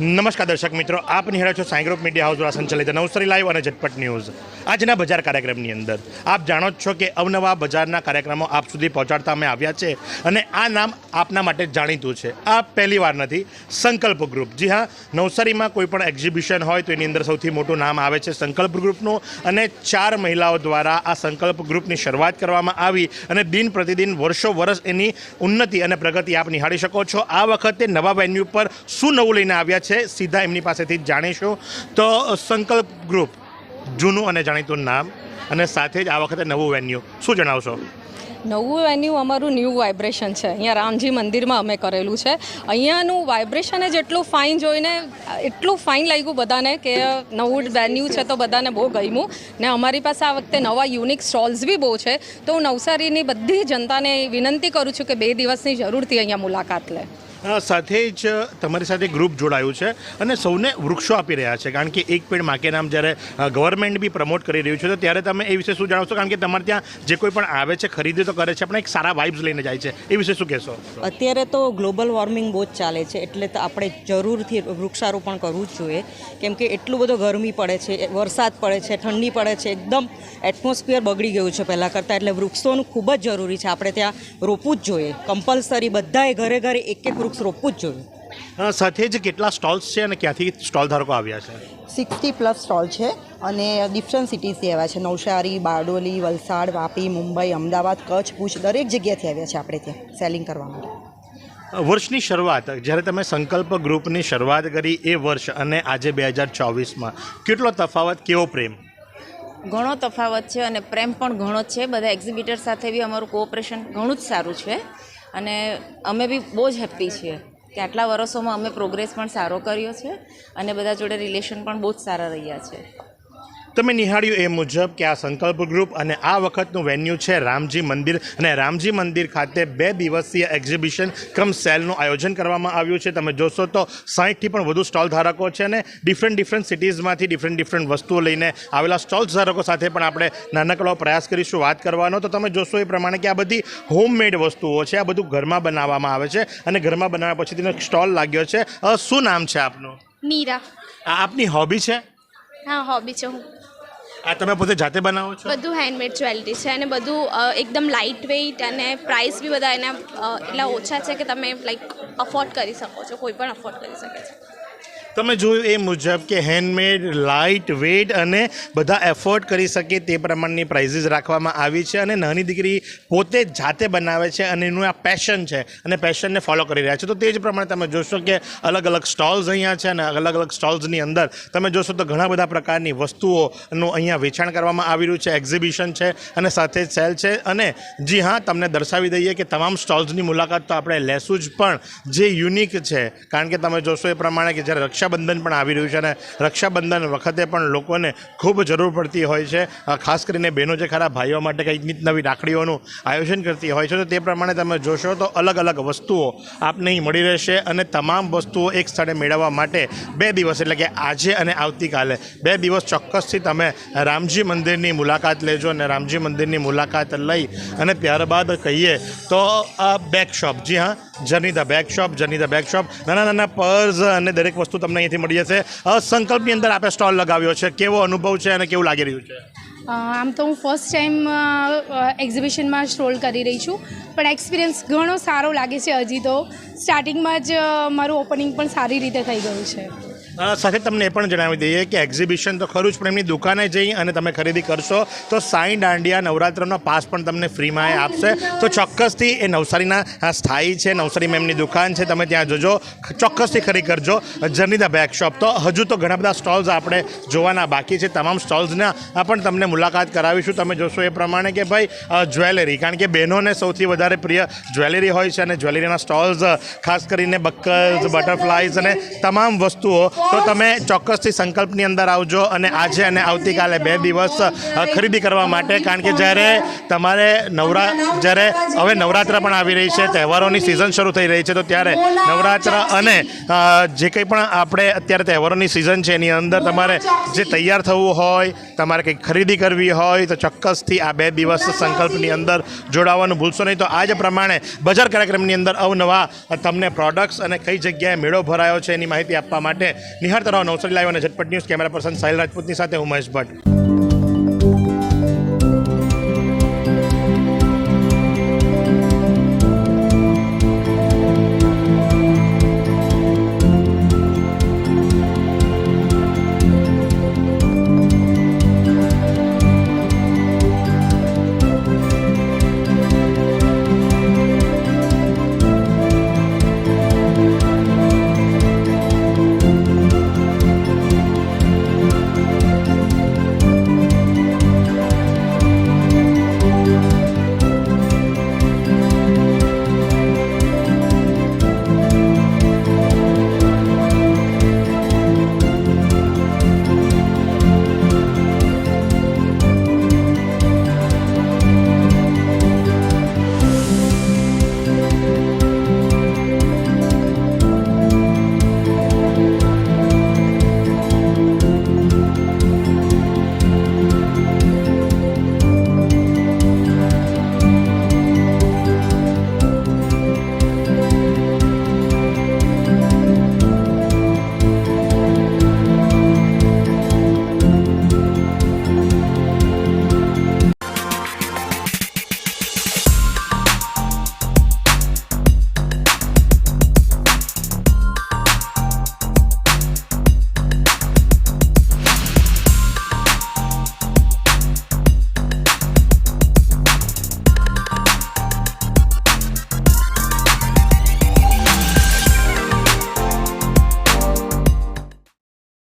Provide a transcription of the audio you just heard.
નમસ્કાર દર્શક મિત્રો, આપ નિહાળો છો સાંઈ ગ્રુપ મીડિયા હાઉસ દ્વારા સંચાલિત નવસારી લાઈવ અને ઝટપટ ન્યૂઝ. આજના બજાર કાર્યક્રમની અંદર આપ જાણો જ છો કે અવનવા બજારના કાર્યક્રમો આપ સુધી પહોંચાડતા અમે આવ્યા છે અને આ નામ આપના માટે જાણીતું છે. આ પહેલી વાર નથી, સંકલ્પ ગ્રુપ. જી હા, નવસારીમાં કોઈ પણ એક્ઝિબિશન હોય તો એની અંદર સૌથી મોટું નામ આવે છે સંકલ્પ ગ્રુપનું અને ચાર મહિલાઓ દ્વારા આ સંકલ્પ ગ્રુપની શરૂઆત કરવામાં આવી અને દિન પ્રતિદિન વર્ષો વર્ષ એની ઉન્નતિ અને પ્રગતિ આપ નિહાળી શકો છો. આ વખતે નવા વેન્યુ પર શું નવું લઈને આવ્યા છે સીધા એમની પાસેથી જ જાણીશું. તો સંકલ્પ ગ્રુપ, જૂનું અને જાણીતું નામ અને સાથે જ આ વખતે નવું વેન્યુ. શું જણાવશો? નવું વેન્યુ અમારું ન્યૂ વાઇબ્રેશન છે. અહીંયા રામજી મંદિરમાં અમે કરેલું છે. અહીંયાનું વાઇબ્રેશન જ એટલું ફાઇન જોઈને, એટલું ફાઇન લાગ્યું બધાને કે નવું વેન્યુ છે તો બધાને બહુ ગમ્યું. ને અમારી પાસે આ વખતે નવા યુનિક સ્ટોલ્સ બી બહુ છે. તો હું નવસારીની બધી જનતાને વિનંતી કરું છું કે બે દિવસની જરૂરથી અહીંયા મુલાકાત લે. સાથે જ તમારી સાથે ગ્રુપ જોડાયું છે અને સૌને વૃક્ષો આપી રહ્યા છે. કારણ કે એક પેડ માકે નામ જ્યારે ગવર્મેન્ટ બી પ્રમોટ કરી રહ્યું છે, તો ત્યારે તમે એ વિશે શું જણાવશો કારણ કે તમારે ત્યાં જે કોઈ પણ આવે છે, ખરીદી તો કરે છે, પણ એક સારા વાઇબ્સ લઈને જાય છે. એ વિશે શું કહેશો? અત્યારે તો ગ્લોબલ વોર્મિંગ બહુ જ ચાલે છે, એટલે તો આપણે જરૂરથી વૃક્ષારોપણ કરવું જ જોઈએ. કેમ કે એટલું બધો ગરમી પડે છે વરસાદ પડે છે, ઠંડી પડે છે, એકદમ એટમોસ્ફિયર બગડી ગયું છે પહેલાં કરતાં, એટલે વૃક્ષોનું ખૂબ જ જરૂરી છે. આપણે ત્યાં રોપવું જ જોઈએ. કમ્પલસરી બધાએ ઘરે ઘરે એક એક વૃક્ષ રોપવું જ જોઈએ સાથે જ કેટલા સ્ટોલ્સ છે અને ક્યાંથી સ્ટોલ ધારકો આવ્યા છે? સિક્સટી પ્લસ સ્ટોલ છે અને ડિફરન્ટ સિટીઝથી આવ્યા છે. નવસારી બારડોલી વલસાડ વાપી મુંબઈ અમદાવાદ કચ્છ ભુજ દરેક જગ્યાથી આવ્યા છે આપણે ત્યાં સેલિંગ કરવા માટે. વર્ષની શરૂઆત જ્યારે તમે સંકલ્પ ગ્રુપની શરૂઆત કરી એ વર્ષ અને આજે બે હજાર ચોવીસમાં કેટલો તફાવત કેવો પ્રેમ? ઘણો તફાવત છે અને પ્રેમ પણ ઘણો જ છે. બધા એક્ઝિબિટર સાથે બી અમારું કોઓપરેશન ઘણું જ સારું છે. અને અમે બી બહુ જ હેપી છીએ કે આટલા વર્ષોમાં અમે પ્રોગ્રેસ પણ સારો કર્યો છે અને બધા જોડે રિલેશન પણ બહુ જ સારા રહ્યા છે. તમે નિહાળ્યું એ મુજબ કે આ સંકલ્પ ગ્રુપ અને આ વખતનું વેન્યુ છે રામજી મંદિર અને રામજી મંદિર ખાતે બે દિવસીય એક્ઝિબિશન કમ સેલનું આયોજન કરવામાં આવ્યું છે. તમે જોશો તો સાહીઠથી પણ વધુ સ્ટોલ ધારકો છે અને ડિફરન્ટ ડિફરન્ટ સિટીઝમાંથી ડિફરન્ટ ડિફરન્ટ વસ્તુઓ લઈને આવેલા સ્ટોલ ધારકો સાથે પણ આપણે નાનકડો પ્રયાસ કરીશું વાત કરવાનો. તો તમે જોશો એ પ્રમાણે કે આ બધી હોમમેડ વસ્તુઓ છે. આ બધું ઘરમાં બનાવવામાં આવે છે અને ઘરમાં બનાવ્યા પછી તેનો સ્ટોલ લાગ્યો છે. શું નામ છે આપનું? મીરા. આ આપની હોબી છે? હા હોબી છે હું. આ તમે પોતે જાતે બનાવો છો? બધું હેન્ડમેડ જ્વેલરી છે અને બધું એકદમ લાઇટ વેઇટ અને પ્રાઇસ બી બધા એના એટલા ઓછા છે કે તમે લાઈક અફોર્ડ કરી શકો છો કોઈ પણ અફોર્ડ કરી શકે છે. તમે જોયું એ મુજબ કે હેન્ડમેડ લાઇટ વેઇટ અને બધા એફોર્ડ કરી શકે તે પ્રમાણની પ્રાઇઝીસ રાખવામાં આવી છે અને નાની દીકરી પોતે જાતે બનાવે છે અને એનું આ પેશન છે અને પેશનને ફોલો કરી રહ્યા છે. તો તે જ પ્રમાણે તમે જોશો કે અલગ અલગ સ્ટોલ્સ અહીંયા છે અને અલગ અલગ સ્ટોલ્સની અંદર તમે જોશો તો ઘણા બધા પ્રકારની વસ્તુઓનું અહીંયા વેચાણ કરવામાં આવી રહ્યું છે એક્ઝિબિશન છે અને સાથે સેલ છે. અને જી હા, તમને દર્શાવી દઈએ કે તમામ સ્ટોલ્સની મુલાકાત તો આપણે લેશું જ, પણ જે યુનિક છે, કારણ કે તમે જોશો એ પ્રમાણે કે જ્યારે રક્ષાબંધન પણ આવી રહ્યું છે અને રક્ષાબંધન વખતે પણ લોકોને ખૂબ જરૂર પડતી હોય છે. ખાસ કરીને બહેનો જે ખરા ભાઈઓ માટે કંઈક નીત નવી રાખડીઓનું આયોજન કરતી હોય છે, તો તે પ્રમાણે તમે જોશો તો અલગ અલગ વસ્તુઓ આપને મળી રહેશે અને તમામ વસ્તુઓ એક સ્થળે મેળવવા માટે બે દિવસ, એટલે કે આજે અને આવતીકાલે, બે દિવસ ચોક્કસથી તમે રામજી મંદિરની મુલાકાત લેજો અને રામજી મંદિરની મુલાકાત લઈ અને ત્યારબાદ કહીએ તો આ બેક શોપ જી હા journey the back shop journey the back shop નાના નાના પર્સ અને દરેક વસ્તુ તમને અહીંથી મળી જશે. સંકલ્પની અંદર આપણે સ્ટોલ લગાવ્યો છે. કેવો અનુભવ છે અને કેવું લાગી રહ્યું છે? આમ તો હું ફર્સ્ટ ટાઈમ એક્ઝિબિશનમાં સ્ટ્રોલ કરી રહી છું. પણ એક્સપિરિયન્સ ઘણો સારો લાગે છે હજી તો. સ્ટાર્ટિંગમાં જ મારું ઓપનિંગ પણ સારી રીતે થઈ ગયું છે. સાથે તમને એ પણ જણાવી દઈએ કે એક્ઝિબિશન તો ખરું જ, પણ એમની દુકાને જઈ અને તમે ખરીદી કરશો તો સાંઈ દાંડિયા નવરાત્રનો પાસ પણ તમને ફ્રીમાં એ આપશે. તો ચોક્કસથી એ નવસારીના સ્થાયી છે, નવસારીમાં એમની દુકાન છે, તમે ત્યાં જોજો. ચોક્કસથી ખરીદ કરજો. જર્નીદા ધ બેક શોપ તો હજુ તો ઘણા બધા સ્ટોલ્સ આપણે જોવાના બાકી છે. તમામ સ્ટોલ્સના પણ તમને મુલાકાત કરાવીશું. તમે જોશો એ પ્રમાણે કે ભાઈ જ્વેલરી, કારણ કે બહેનોને સૌથી વધારે પ્રિય જ્વેલરી હોય છે અને જ્વેલરીના સ્ટોલ્સ ખાસ કરીને બક્કલ્સ, બટરફ્લાઈઝ અને તમામ વસ્તુઓ તો તમે ચોક્કસથી સંકલ્પની અંદર આવજો અને આજે અને આવતીકાલે બે દિવસ ખરીદી કરવા માટે. કારણ કે જ્યારે તમારે નવરા, જ્યારે હવે નવરાત્ર પણ આવી રહી છે, તહેવારોની સિઝન શરૂ થઈ રહી છે, તો ત્યારે નવરાત્ર અને જે કંઈ પણ આપણે અત્યારે તહેવારોની સિઝન છે, એની અંદર તમારે જે તૈયાર થવું હોય, તમારે કંઈક ખરીદી કરવી હોય, તો ચોક્કસથી આ બે દિવસ સંકલ્પની અંદર જોડાવાનું ભૂલશો નહીં. તો આ જ પ્રમાણે બજાર કાર્યક્રમની અંદર અવનવા તમને પ્રોડક્ટ્સ અને કઈ જગ્યાએ મેળો ભરાયો છે, એની માહિતી આપવા માટે નિહાળતા તરાવ નવસારી લાઈવ અને ઝટપટ ન્યૂઝ. કેમેરા પર્સન સાહિલ રાજપૂતની સાથે હું મહેશ ભટ્ટ.